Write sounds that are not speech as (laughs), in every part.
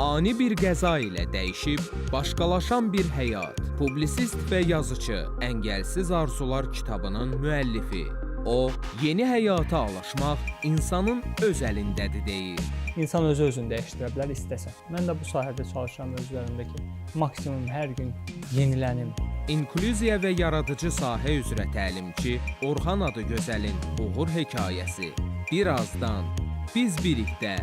Ani bir qəza ilə dəyişib başqalaşan bir həyat. Publisist və yazıçı Əngəlsiz Arzular kitabının müəllifi. O, yeni həyata alışmaq insanın öz əlindədir deyir. İnsan özü özünü dəyişdirə bilər istəsə. Mən də bu sahədə çalışıram öz üzərimdəki maksimum hər gün yenilənim. İnklüziya və yaradıcı sahə üzrə təlimçi Orxan Adıgözəlin uğur hekayəsi. Birazdan biz birlikdə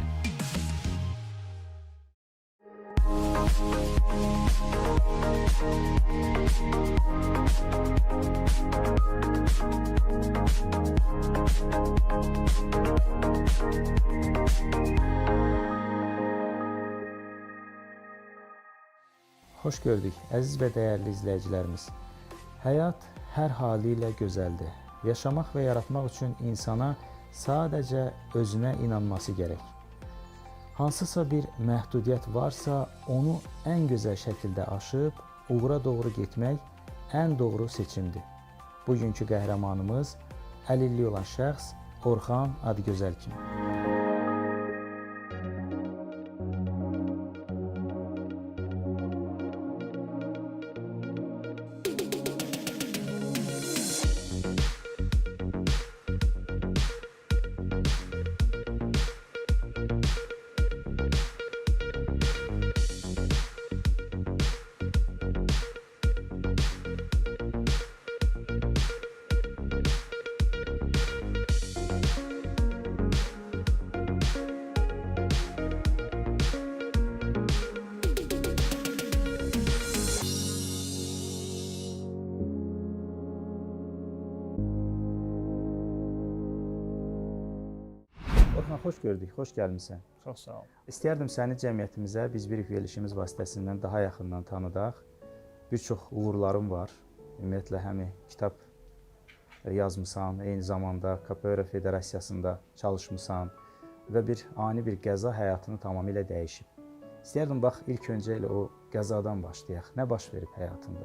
Xoş gördük, əziz və dəyərli izləyicilərimiz. Həyat hər halı ilə gözəldir. Yaşamaq və yaratmaq üçün insana sadəcə özünə inanması gərək. Hansısa bir məhdudiyyət varsa, onu ən gözəl şəkildə aşıb uğura doğru getmək ən doğru seçimdir. Bugünkü qəhrəmanımız əlilliyi olan şəxs Orxan Adıgözəl kimi. Xoş gördük, xoş gəlmisən. Çox sağ ol. İstərdim səni cəmiyyətimizə biz bir verilişimiz vasitəsilə daha yaxından tanıdaq. Bir çox uğurların var. Ümumiyyətlə həm kitab yazmısan, eyni zamanda KPR Federasiyasında çalışmısan və bir ani bir qəza həyatını tamamilə dəyişib. İstərdim bax ilk öncə elə o qəzadan başlayaq. Nə baş verib həyatında?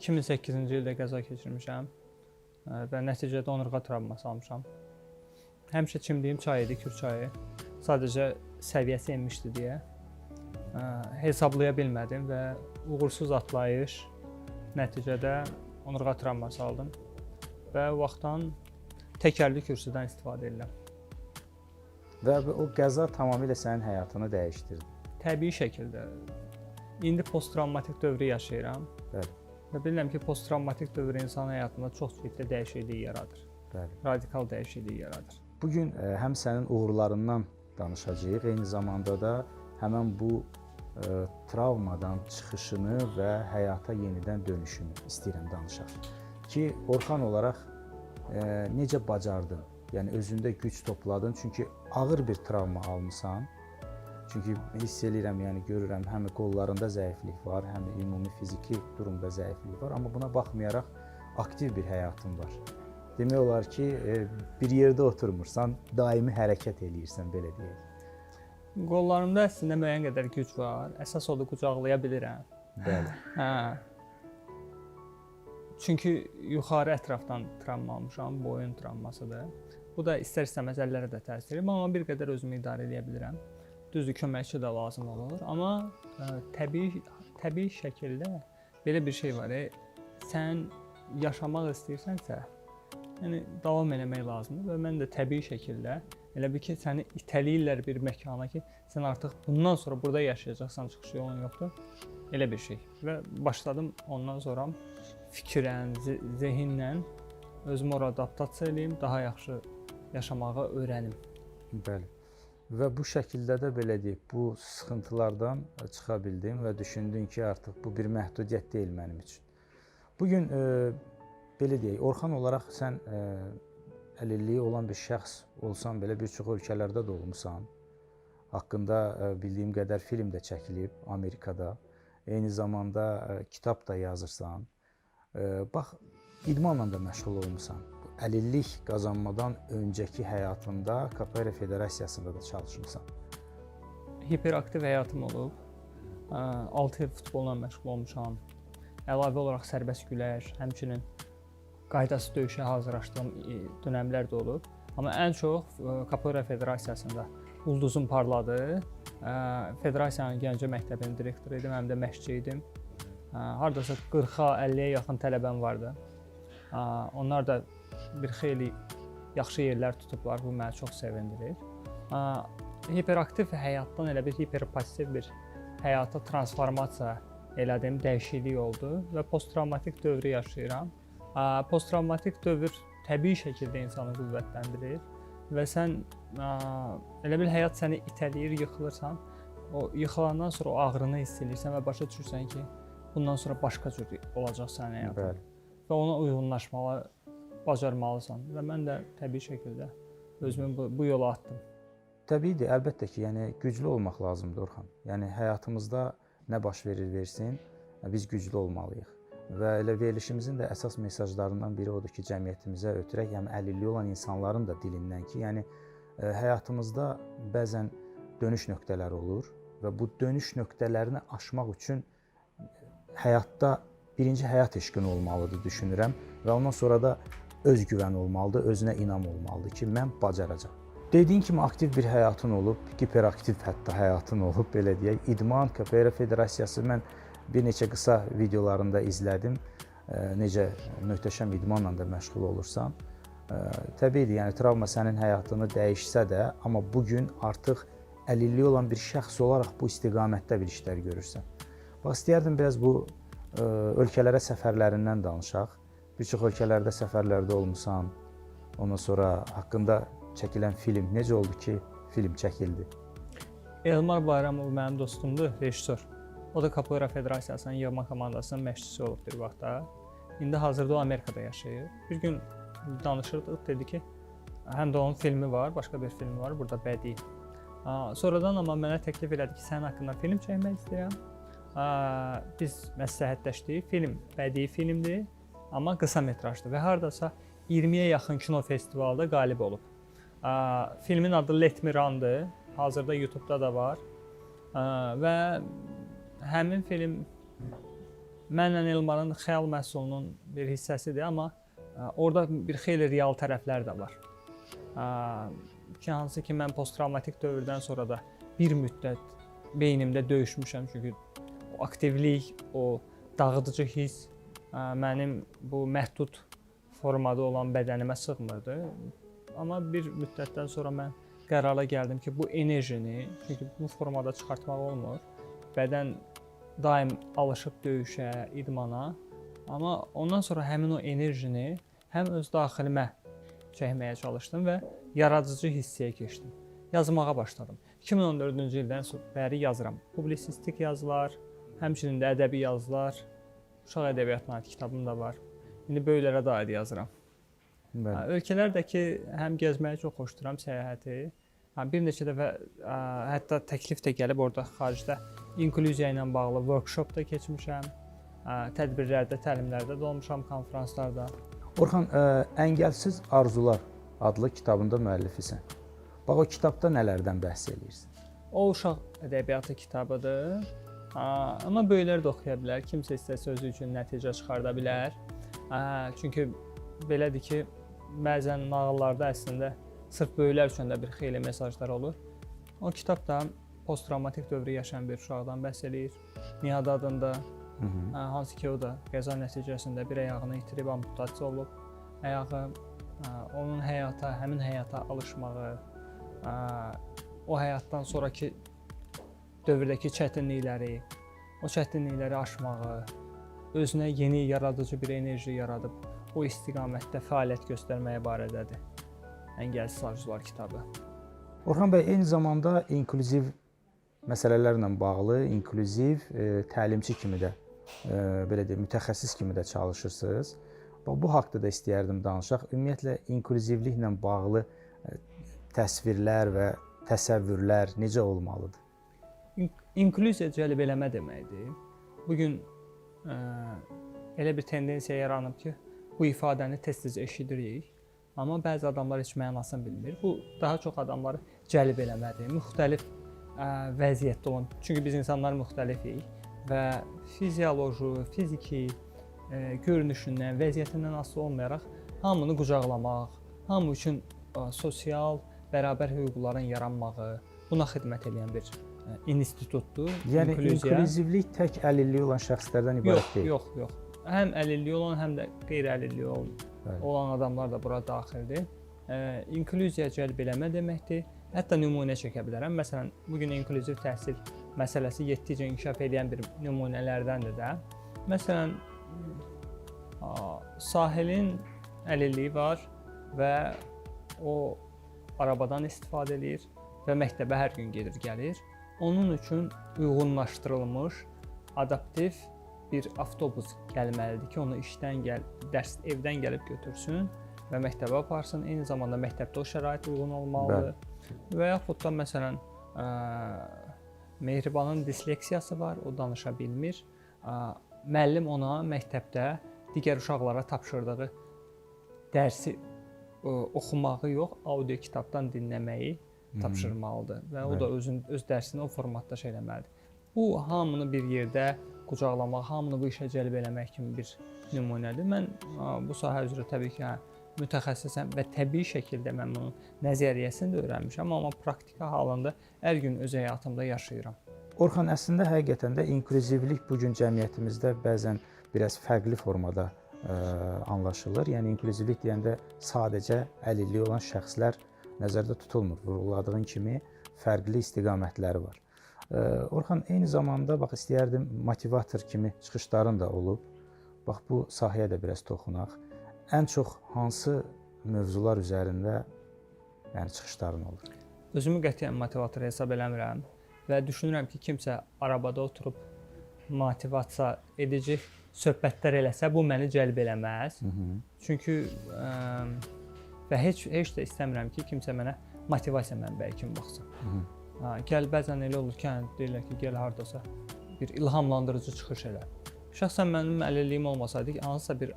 2008-ci ildə qəza keçirmişəm ə, və nəticədə onurğa travması almışam. Həmişə çimdiyim çay idi, kür çayı. Sadəcə səviyyəsi enmişdi deyə hesablaya bilmədim və uğursuz atlayış nəticədə onurğa travması aldım və vaxtdan təkərli kürsüdən istifadə edirəm. Və o qəza tamamilə sənin həyatını dəyişdirdi. Təbii şəkildə indi posttravmatik dövrü yaşayıram Bəli, və bilirəm ki, posttravmatik dövr insan həyatında çox ciddi dəyişiklik yaradır. bəli. Radikal dəyişiklik yaradır. Bu gün ə, həm sənin uğurlarından danışacağıq, eyni zamanda da həmin bu ə, travmadan çıxışını və həyata yenidən dönüşünü istəyirəm danışaq. Ki Orxan olaraq ə, necə bacardın? Yəni özündə güc topladın, çünki ağır bir travma almısan. Çünki hiss eləyirəm, yəni görürəm həm qollarında zəiflik var, həm ümumi fiziki durumda zəiflik var, amma buna baxmayaraq aktiv bir həyatın var. Demək olar ki, e, bir yerdə oturmursan, daimi hərəkət eləyirsən belə deyək. Qollarımda əslində müəyyən qədər güc var. Əsas odur qucaqlaya bilirəm. Bəli. Hə. Çünki yuxarı ətrafdan travma almışam, boyun travmasıdır. Bu da istər-istəməz əllərə də təsir edir, amma bir qədər özümü idarə edə bilirəm. Düzdür, köməkçi də lazım olur, amma ə, təbii təbii şəkildə belə bir şey var. E, sən yaşamaq istəyirsənsə, yəni davam eləmək lazımdır və mən də təbii şəkildə elə bir ki, səni itələyirlər bir məkana ki, sən artıq bundan sonra burada yaşayacaqsan, çıxış yolun yoxdur. Elə bir şey. Və başladım ondan sonra fikrən, ze- zehinlə özümü ora adaptasiya eləyim, daha yaxşı yaşamağı öyrənim. Bəli. Və bu şəkildə də belə deyək, bu sıxıntılardan çıxa bildin və düşündün ki, artıq bu bir məhdudiyyət deyil mənim üçün. Bu gün e, belə deyək, Orxan olaraq sən e, əlilliyi olan bir şəxs olsan belə bir çox ölkələrdə də olmusan. Haqqında e, bildiyim qədər film də çəkilib Amerikada. Eyni zamanda e, kitab da yazırsan. E, bax, idmanla da məşğul olmusan. Əlillik qazanmadan öncəki həyatında KPR Federasiyasında da çalışmısan. Hiperaktiv həyatım olub. 6 il futbolla məşğul olmuşam. Əlavə olaraq sərbəst güləş, həmçinin qaydası döyüşə hazırlaşdığım e, dönəmlər də olub. Amma ən çox e, Capoeira Federasiyasında ulduzum parladı. Ə, Federasiyanın Gəncə məktəbinin direktoru idim, həm də məşqçi idim. Ə, Hardasa 40-a 50-yə yaxın tələbəm vardı. Onlar da bir xeyli yaxşı yerlər tutublar. Bu məni çox sevindirir. Hiperaktiv həyatdan elə bir hiperpassiv bir həyata transformasiya elədim, dəyişiklik oldu və posttravmatik dövrü yaşayıram. Posttravmatik dövr təbii şəkildə insanı qüvvətləndirir və sən elə bil həyat səni itələyir, yıxılırsan. O yıxılandan sonra o ağrını hiss edirsən və başa düşürsən ki, bundan sonra başqa cür olacaq sənin həyatın Bəli. və ona uyğunlaşmalı bacarmalısan və mən də təbii şəkildə özümü bu, bu yola atdım. Təbiidir, əlbəttə ki, yəni güclü olmaq lazımdır Orxan. Yəni həyatımızda nə baş verir versin, biz güclü olmalıyıq. Və elə verilişimizin də əsas mesajlarından biri odur ki, cəmiyyətimizə ötürək, yəni əlilliyi olan insanların da dilindən ki, yəni ə, həyatımızda bəzən dönüş nöqtələri olur və bu dönüş nöqtələrini aşmaq üçün həyatda birinci həyat eşqin olmalıdır düşünürəm və ondan sonra da öz güvən olmalıdır, özünə inam olmalıdır ki, mən bacaracağam. Dediyin kimi aktiv bir həyatın olub, hiperaktiv hətta həyatın olub, (laughs) belə deyək. İdman KPR Federasiyası mən bir neçə qısa videolarında izlədim. Ə, Necə möhtəşəm idmanla da məşğul olursan. Ə, Təbiidir, yəni travma sənin həyatını dəyişsə də, amma bu gün artıq əlilliyi olan bir şəxs olaraq bu istiqamətdə bir işlər görürsən. Bax istəyərdim biraz bu ə, ölkələrə səfərlərindən danışaq. Bir çox ölkələrdə səfərlərdə olmusan. Ondan sonra haqqında çəkilən film necə oldu ki, film çəkildi? Elmar Bayramov mənim dostumdur, rejissor. O da Capoeira Federasiyasının yığma komandasının məşqçisi olub bir vaxtda. İndi hazırda o Amerikada yaşayır. Bir gün danışırdıq, dedi ki, həm də onun filmi var, başqa bir filmi var, burada bədii. Sonradan amma mənə təklif elədi ki, sənin haqqında film çəkmək istəyirəm. Biz məsləhətləşdik. Film bədii filmdir, amma qısa metrajdır və hardasa 20-yə yaxın kino festivalda qalib olub. Filmin adı Let Me Run-dır. Hazırda YouTube-da da var. Və həmin film mənlə Elmarın xəyal məhsulunun bir hissəsidir, amma ə, orada bir xeyli real tərəflər də var. Ə, Ki hansı ki mən posttravmatik dövrdən sonra da bir müddət beynimdə döyüşmüşəm çünki o aktivlik, o dağıdıcı hiss ə, mənim bu məhdud formada olan bədənimə sığmırdı. Amma bir müddətdən sonra mən qərara gəldim ki, bu enerjini, çünki bu formada çıxartmaq olmur. Bədən daim alışıb döyüşə, idmana. Amma ondan sonra həmin o enerjini həm öz daxilimə çəkməyə çalışdım və yaradıcı hissəyə keçdim. Yazmağa başladım. 2014-cü ildən bəri yazıram. Publisistik yazılar, həmçinin də ədəbi yazılar, uşaq ədəbiyyatına aid kitabım da var. İndi böyüklərə də aid yazıram. Bəli. Ölkələrdəki həm gəzməyi çox xoşduram, səyahəti. Hə, bir neçə dəfə hətta təklif də gəlib orada xaricdə inklüziya ilə bağlı workshop da keçmişəm. Tədbirlərdə, təlimlərdə də olmuşam, konfranslarda. Orxan, Əngəlsiz Arzular adlı kitabında müəllifisən. Bax o kitabda nələrdən bəhs eləyirsən? O uşaq ədəbiyyatı kitabıdır. Amma böyüklər də oxuya bilər. Kimsə istəsə özü üçün nəticə çıxarda bilər. Çünki belədir ki, bəzən nağıllarda əslində sırf böyüklər üçün də bir xeyli mesajlar olur. O kitab da posttravmatik dövrü yaşayan bir uşaqdan bəhs eləyir. Nihad adında, Hı -hı. ə, hansı ki o da qəza nəticəsində bir ayağını itirib amputasiya olub. Ayağı ə, onun həyata, həmin həyata alışmağı, ə, o həyatdan sonrakı dövrdəki çətinlikləri, o çətinlikləri aşmağı, özünə yeni yaradıcı bir enerji yaradıb o istiqamətdə fəaliyyət göstərməyə barədədir. Əngəlsiz arzular kitabı. Orxan bəy eyni zamanda inklüziv məsələlərlə bağlı inklüziv e, təlimçi kimi də e, belə deyim, mütəxəssis kimi də çalışırsınız. Bu haqqda da istəyərdim danışaq. Ümumiyyətlə inklüzivliklə bağlı e, təsvirlər və təsəvvürlər necə olmalıdır? İn- İnklüziya cəlb eləmə deməkdir. Bu gün elə bir tendensiya yaranıb ki, bu ifadəni tez-tez eşidirik, amma bəzi adamlar heç mənasını bilmir. Bu daha çox adamları cəlb eləmədir. Müxtəlif vəziyyətdə olan, çünki biz insanlar müxtəlifik və fizioloji, fiziki görünüşündən, vəziyyətindən asılı olmayaraq hamını qucaqlamaq, hamı üçün sosial bərabər hüquqların yaranmağı, buna xidmət edən bir institutdur. Yəni İnklyuziya. inklüzivlik tək əlilliyi olan şəxslərdən ibarət Yox, deyil. yox, yox. Həm əlilliyi olan, həm də qeyri-əlilliyi olan, adamlar da bura daxildir. Ə, inklyuziya cəlb eləmə deməkdir. Hətta nümunə çəkə bilərəm. Məsələn, bu gün inklüziv təhsil məsələsi getdikcə inkişaf edən bir nümunələrdəndir də. Məsələn, Sahilin əlilliyi var və o arabadan istifadə eləyir və məktəbə hər gün gedir, gəlir. Onun üçün uyğunlaşdırılmış adaptiv bir avtobus gəlməlidir ki, onu işdən gəl, dərs evdən gəlib götürsün və məktəbə aparsın. Eyni zamanda məktəbdə o şərait uyğun olmalıdır. Və yaxud da məsələn, ə, Mehribanın disleksiyası var, o danışa bilmir. Ə, müəllim ona məktəbdə digər uşaqlara tapşırdığı dərsi ə, oxumağı yox, audio kitabdan dinləməyi tapşırmalıdır və o da özün öz dərsini o formatda şey eləməlidir. Bu hamını bir yerdə qucaqlamaq, hamını bu işə cəlb eləmək kimi bir nümunədir. Mən ə, bu sahə üzrə təbii ki, hə, mütəxəssisəm və təbii şəkildə mən bunun nəzəriyyəsini də öyrənmişəm, amma praktiki halında hər gün öz həyatımda yaşayıram. Orxan əslində həqiqətən də inklüzivlik bu gün cəmiyyətimizdə bəzən biraz fərqli formada ə, anlaşılır. Yəni inklüzivlik deyəndə sadəcə əlilliyi olan şəxslər nəzərdə tutulmur. Vurğuladığın kimi fərqli istiqamətləri var. Ə, Orxan eyni zamanda bax istəyərdim motivator kimi çıxışların da olub. Bax bu sahəyə də biraz toxunaq. Ən çox hansı mövzular üzərində yəni çıxışların olur? Özümü qətiyyən motivator hesab eləmirəm və düşünürəm ki, kimsə arabada oturub motivasiya edici söhbətlər eləsə, bu məni cəlb eləməz. Hı -hı. Çünki ə, və heç heç də istəmirəm ki, kimsə mənə motivasiya mənbəyi kimi baxsın. Hı -hı. Ha, gəl bəzən elə olur ki, hə, deyirlər ki, gəl hardasa bir ilhamlandırıcı çıxış elə. Şəxsən mənim əlilliyim olmasaydı, hansısa bir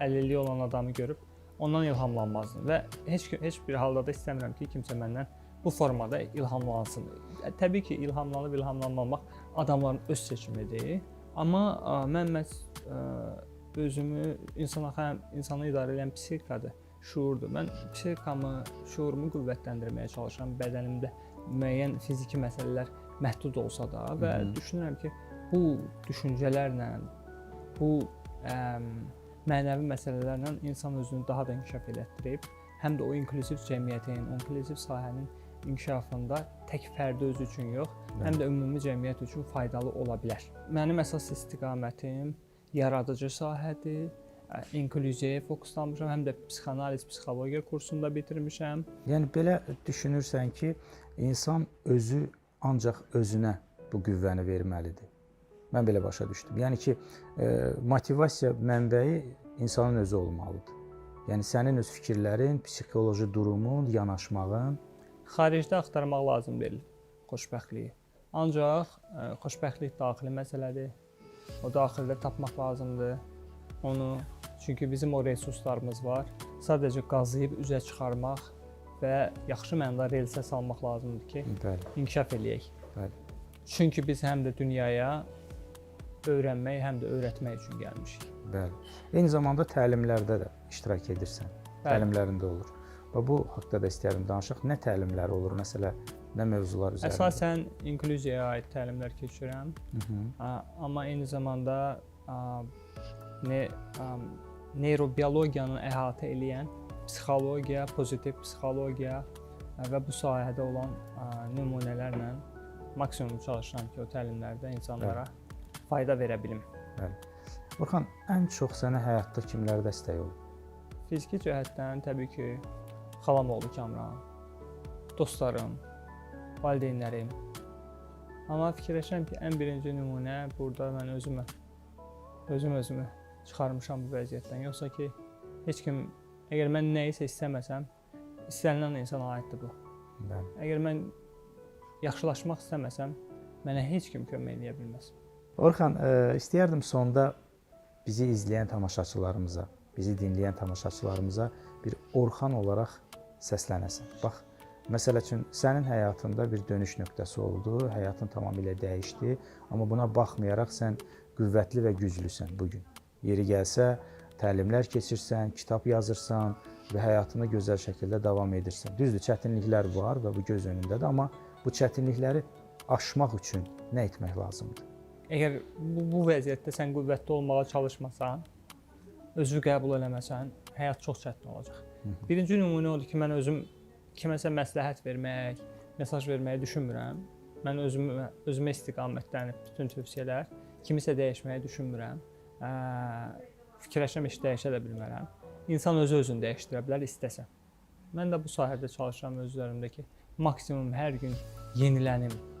əlilliyi olan adamı görüb ondan ilhamlanmazdım və heç heç bir halda da istəmirəm ki, kimsə məndən bu formada ilhamlansın. Təbii ki, ilhamlanıb ilhamlanmamaq adamların öz seçimidir. Amma ə, mən məhz özümü insan axı insanı idarə edən psixikadır, şuurdur. Mən psixikamı, şuurumu qüvvətləndirməyə çalışıram bədənimdə müəyyən fiziki məsələlər məhdud olsa da və Hı -hı. düşünürəm ki, bu düşüncələrlə, bu ə, mənəvi məsələlərlə insan özünü daha da inkişaf elətdirib, həm də o inklüziv cəmiyyətin, inklüziv sahənin inkişafında tək fərdi özü üçün yox, həm də ümumi cəmiyyət üçün faydalı ola bilər. Mənim əsas istiqamətim yaradıcı sahədir. İnklüziyaya fokuslanmışam, həm də psixoanaliz, psixologiya kursunda bitirmişəm. Yəni belə düşünürsən ki, insan özü ancaq özünə bu qüvvəni verməlidir. Mən belə başa düşdüm. Yəni ki, e, motivasiya mənbəyi insanın özü olmalıdır. Yəni sənin öz fikirlərin, psixoloji durumun, yanaşmağın Xaricdə axtarmaq lazım deyil xoşbəxtliyi. Ancaq ə, xoşbəxtlik daxili məsələdir. O daxildə tapmaq lazımdır. Onu çünki bizim o resurslarımız var. Sadəcə qazıyıb üzə çıxarmaq və yaxşı mənada relsə salmaq lazımdır ki, bəli, inkişaf eləyək. bəli. Çünki biz həm də dünyaya öyrənmək, həm də öyrətmək üçün gəlmişik. Bəli. Eyni zamanda təlimlərdə də iştirak edirsən. Bəli. Təlimlərində olur. Və bu haqqda da istəyirəm danışaq. Nə təlimlər olur? Məsələ nə mövzular üzərində? Əsasən inklüziyaya aid təlimlər keçirəm. Hı -hı. Amma eyni zamanda a, ne a, neyrobiologiyanı əhatə eləyən psixologiya, pozitiv psixologiya və bu sahədə olan nümunələrlə maksimum çalışıram ki, o təlimlərdə insanlara fayda verə bilim. Orxan, ən çox sənə həyatda kimlər dəstək olub? Fiziki cəhətdən təbii ki, xalam oğlu Kamran, dostlarım, valideynlərim. Amma fikirləşirəm ki, ən birinci nümunə burada mən özümə özüm özümü çıxarmışam bu vəziyyətdən. Yoxsa ki, heç kim əgər mən nəyisə istəməsəm, istənilən insana aiddir bu. Bəli. Əgər mən yaxşılaşmaq istəməsəm, mənə heç kim kömək edə bilməz. Orxan, ə, istəyərdim sonda bizi izləyən tamaşaçılarımıza, bizi dinləyən tamaşaçılarımıza bir Orxan olaraq səslənəsən. Bax, məsəl üçün sənin həyatında bir dönüş nöqtəsi oldu, həyatın tamamilə dəyişdi, amma buna baxmayaraq sən qüvvətli və güclüsən bu gün. Yeri gəlsə, təlimlər keçirsən, kitab yazırsan və həyatını gözəl şəkildə davam edirsən. Düzdür, çətinliklər var və bu göz önündədir, amma bu çətinlikləri aşmaq üçün nə etmək lazımdır? Əgər bu, bu vəziyyətdə sən qüvvətli olmağa çalışmasan, özünü qəbul eləməsən, həyat çox çətin olacaq. Birinci nümunə odur ki, mən özüm kiməsə məsləhət vermək, mesaj verməyi düşünmürəm. Mən özümə özümə istiqamətlənib bütün tövsiyələr kimisə dəyişməyi düşünmürəm. Ə, fikirləşirəm heç dəyişə də bilmərəm. İnsan özü özünü dəyişdirə bilər istəsə. Mən də bu sahədə çalışıram öz üzərimdəki maksimum hər gün yenilənim.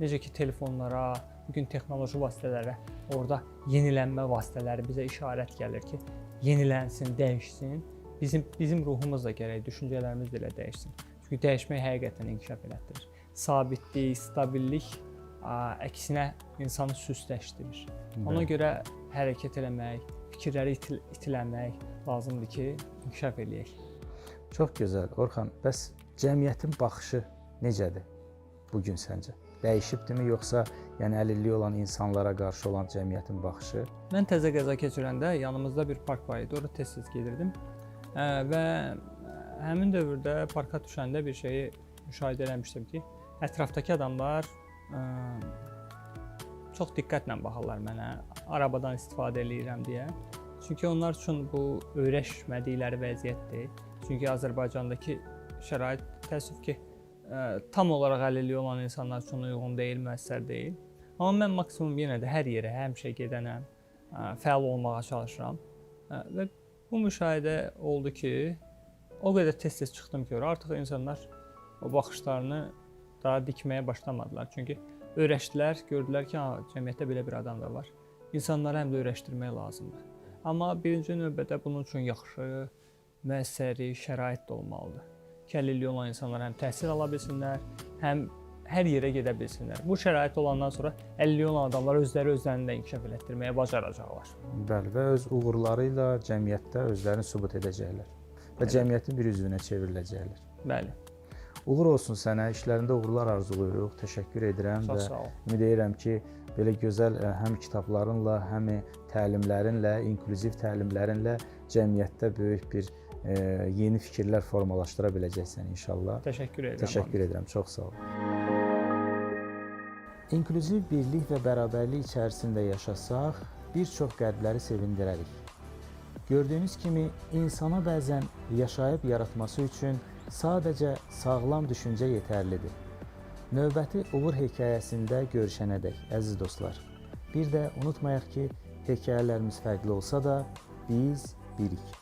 Necə ki telefonlara, bu gün texnoloji vasitələrə, orada yenilənmə vasitələri bizə işarət gəlir ki, yenilənsin, dəyişsin. Bizim bizim ruhumuz da gərək düşüncələrimiz də elə dəyişsin. Çünki dəyişmək həqiqətən inkişaf elətdirir. Sabitlik, stabillik ə, əksinə insanı süstləşdirir. Ona görə hərəkət eləmək, fikirləri itil itiləmək lazımdır ki, inkişaf eləyək. Çox gözəl. Orxan, bəs cəmiyyətin baxışı necədir bu gün səncə? Dəyişibdimi yoxsa yəni əlilliyi olan insanlara qarşı olan cəmiyyətin baxışı? Mən təzə qəza keçirəndə yanımızda bir park var idi. Ora tez-tez gedirdim. Və həmin dövrdə parka düşəndə bir şeyi müşahidə eləmişdim ki, ətrafdakı adamlar çox diqqətlə baxırlar mənə. Arabadan istifadə eləyirəm deyə. Çünki onlar üçün bu öyrəşmədikləri vəziyyətdir. Çünki Azərbaycandakı şərait təəssüf ki, tam olaraq əlilliyi olan insanlar üçün uyğun deyil, müəssər deyil. Amma mən maksimum yenə də hər yerə həmişə gedənəm, ə, fəal olmağa çalışıram. Ə, Və bu müşahidə oldu ki, o qədər tez-tez çıxdım ki, artıq insanlar o baxışlarını daha dikməyə başlamadılar. Çünki öyrəşdilər, gördülər ki, ha, cəmiyyətdə belə bir adam da var. İnsanları həm də öyrəşdirmək lazımdır. Amma birinci növbədə bunun üçün yaxşı müəssəri şərait də olmalıdır. Əlilliyi olan insanlar həm təhsil ala bilsinlər, həm hər yerə gedə bilsinlər. Bu şərait olandan sonra əlilliyi olan adamlar özləri özlərini də inkişaf elətdirməyə bacaracaqlar. Bəli, və öz uğurları ilə cəmiyyətdə özlərini sübut edəcəklər və cəmiyyətin bir üzvünə çevriləcəklər. Bəli. Uğur olsun sənə, işlərində uğurlar arzulayırıq. Təşəkkür edirəm Çox və ümid edirəm ki, belə gözəl ə, həm kitablarınla, həm təlimlərinlə, inklüziv təlimlərinlə cəmiyyətdə böyük bir yeni fikirlər formalaşdıra biləcəksən inşallah. Təşəkkür edirəm. Təşəkkür edirəm, çox sağ ol. İnklüziv birlik və bərabərlik içərisində yaşasaq, bir çox qəlbləri sevindirərik. Gördüyünüz kimi insana bəzən yaşayıb yaratması üçün sadəcə sağlam düşüncə yetərlidir. Növbəti uğur hekayəsində görüşənədək əziz dostlar. Bir də unutmayaq ki, hekayələrimiz fərqli olsa da biz birik.